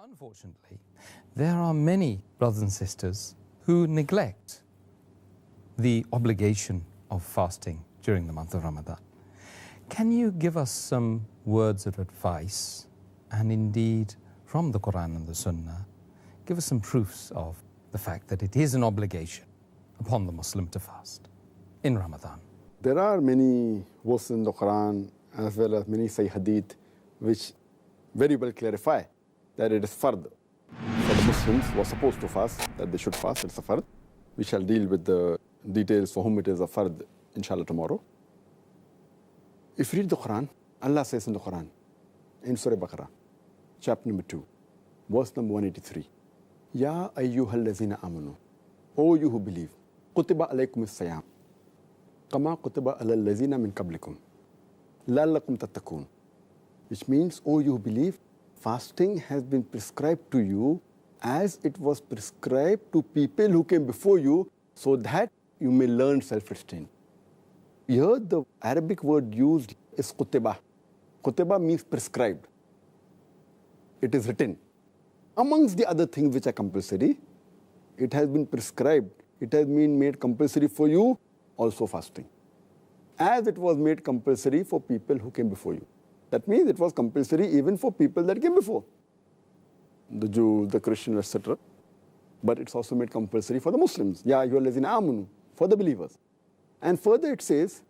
Unfortunately, there are many brothers and sisters who neglect the obligation of fasting during the month of Ramadan. Can you give us some words of advice and indeed from the Quran and the Sunnah, give us some proofs of the fact that it is an obligation upon the Muslim to fast in Ramadan? There are many verses in the Quran as well as many Sahih Hadith which very well clarify that it is fard for the Muslims who are supposed to fast, that they should fast, it's a fard. We shall deal with the details for whom it is a fard, inshallah, tomorrow. If you read the Quran, Allah says in the Quran, in Surah Baqarah, chapter number 2, verse number 183, Ya ayyuhal amanu, O you who believe, kutiba alaykum kama kutiba alal lazina min qablikum, la'allakum tattakun. Which means, O you believe, fasting has been prescribed to you as it was prescribed to people who came before you so that you may learn self-restraint. Here the Arabic word used is kutiba. Kutiba means prescribed. It is written. Amongst the other things which are compulsory, it has been prescribed. It has been made compulsory for you also fasting. As it was made compulsory for people who came before you. That means it was compulsory even for people that came before. The Jews, the Christians, etc. But it's also made compulsory for the Muslims. Ya ayyuhallazina amanu, for the believers. And further it says,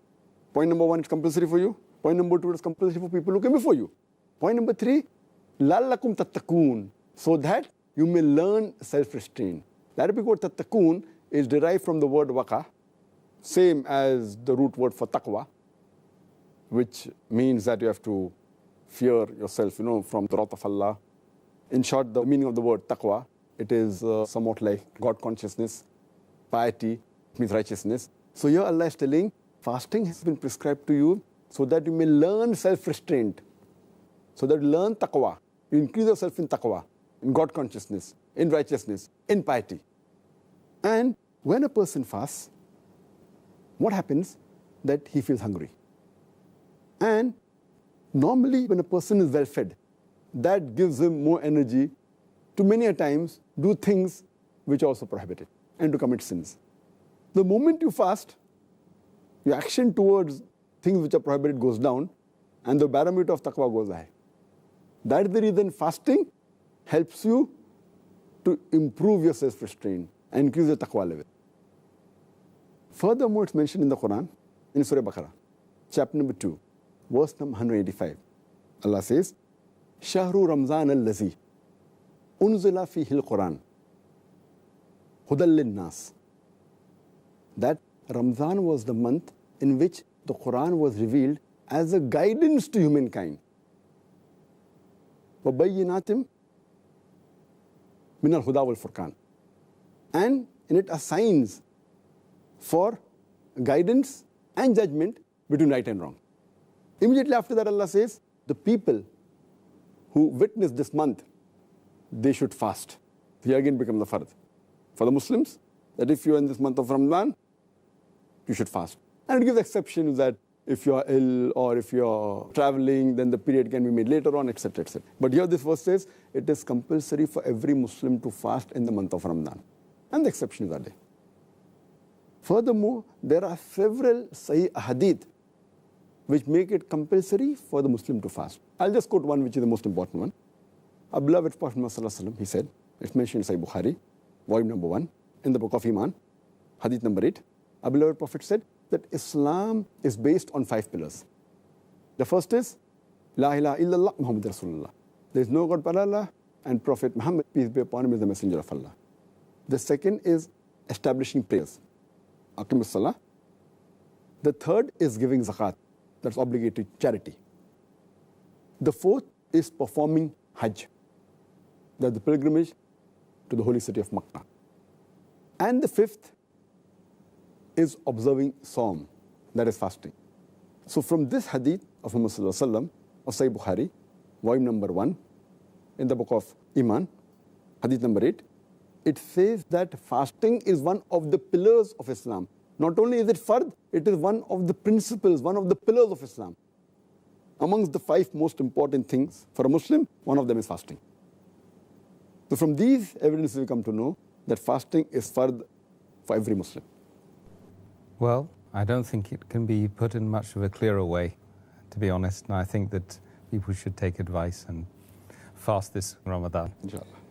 point number one, it's compulsory for you. Point number two, it's compulsory for people who came before you. Point number three, lallakum tattakun, so that you may learn self-restraint. The Arabic word tattakun is derived from the word waka, same as the root word for taqwa, which means that you have to fear yourself, you know, from the wrath of Allah. In short, the meaning of the word taqwa, it is uh, somewhat like God consciousness, piety, means righteousness. So here Allah is telling, fasting has been prescribed to you so that you may learn self-restraint, so that you learn taqwa, you increase yourself in taqwa, in God consciousness, in righteousness, in piety. And when a person fasts, what happens? That he feels hungry. And normally when a person is well fed, that gives him more energy to many a times do things which are also prohibited and to commit sins. The moment you fast, your action towards things which are prohibited goes down and the barometer of taqwa goes high. That is the reason fasting helps you to improve your self-restraint and increase your taqwa level. Furthermore, it's mentioned in the Quran, in Surah Baqarah, chapter number 2, verse number 185. Allah says, Shahru Ramzan al-Lazi, unzila fihi al-Quran, hudal nas That Ramzan was the month in which the Quran was revealed as a guidance to humankind. وَبَيِّنَاتٍ min al-huda wal-furqan. And in it are signs for guidance and judgment between right and wrong. Immediately after that, Allah says, the people who witness this month, they should fast. Here again becomes the fard. For the Muslims, that if you are in this month of Ramadan, you should fast. And it gives exceptions that if you are ill or if you are traveling, then the period can be made later on, etc. etc. But here this verse says it is compulsory for every Muslim to fast in the month of Ramadan. And the exceptions are there. Furthermore, there are several Sahih Hadith which make it compulsory for the Muslim to fast. I'll just quote one which is the most important one. Our beloved Prophet Muhammad he said, it's mentioned in Sahih Bukhari, volume number one, in the book of Iman, Hadith number eight. Our beloved Prophet said, that Islam is based on five pillars. The first is La ilaha illallah Muhammad Rasulullah. There is no God but Allah and Prophet Muhammad, peace be upon him, is the messenger of Allah. The second is establishing prayers. Aqim salah. The third is giving zakat. That's obligatory charity. The fourth is performing Hajj. That's the pilgrimage to the holy city of Makkah. And the fifth is observing Psalm, that is fasting. So from this hadith of Muhammad of Sahih Bukhari, volume number one, in the book of Iman, hadith number eight, it says that fasting is one of the pillars of Islam. Not only is it fard, it is one of the principles, one of the pillars of Islam. Amongst the five most important things for a Muslim, one of them is fasting. So from these evidences we come to know that fasting is fard for every Muslim. Well, I don't think it can be put in much of a clearer way, to be honest. And I think that people should take advice and fast this Ramadan. Inshallah.